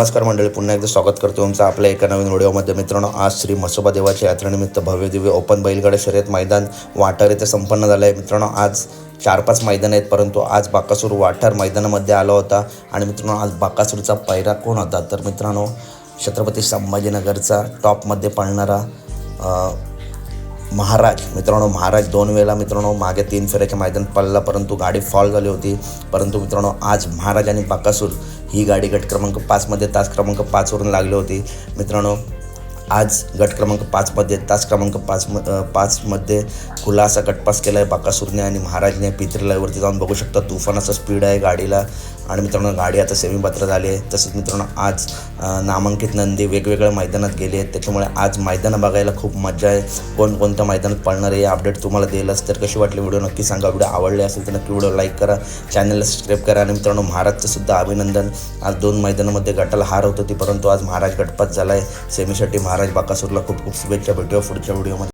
नमस्कार मंडळी पुन्हा एकदा स्वागत करतो तुमचं आपल्या एका नवीन व्हिडिओमध्ये मित्रांनो आज श्री म्हसोबा देवाच्या यात्रेनिमित्त भव्य दिव्य ओपन बैलगाडा शर्यत मैदान वाटार येथे संपन्न झालं आहे. मित्रांनो आज चार पाच मैदान आहेत परंतु आज बाकासूर वाठार मैदानामध्ये आला होता. आणि मित्रांनो आज बाकासूरचा पैरा कोण होता? तर मित्रांनो छत्रपती संभाजीनगरचा टॉपमध्ये पळणारा महाराज मित्रांनो महाराज दोन वेळेला मित्रांनो मागे तीन फेऱ्याच्या मैदान पडला परंतु गाडी फॉल झाली होती. परंतु मित्रांनो आज महाराज आणि बाकासूर ही गाडी गट क्रमांक पाचमध्ये तास क्रमांक पाचवरून लागली होती. मित्रांनो आज गट क्रमांक पाचमध्ये तास क्रमांक पाच म पाचमध्ये खुला असा गटपास केला आहे बाकासूरने आणि महाराजने पित्रीलाईवरती जाऊन बघू शकता तुफानाचा स्पीड आहे गाडीला. आणि मित्रांनो गाडी आता सेमीपात्र झाली आहे. तसेच मित्रांनो आज नामांकित नंदी वेगवेगळ्या मैदानात गेले आहेत. त्याच्यामुळे आज मैदानं बघायला खूप मजा आहे. कोणकोणत्या मैदानात पळणार आहे अपडेट तुम्हाला दिलंच तर कशी वाटली व्हिडिओ नक्की सांगा. व्हिडिओ आवडले असेल तर नक्की व्हिडिओ लाईक करा. चॅनलला सबस्क्राईब करा. आणि मित्रांनो महाराजचंसुद्धा अभिनंदन. आज दोन मैदानामध्ये गटाला हार होत होती परंतु आज महाराज गटपात झाला आहे सेमीसाठी महाराज बाकासूरला खूप खूप शुभेच्छा. भेटूया पुढच्या व्हिडिओमध्ये.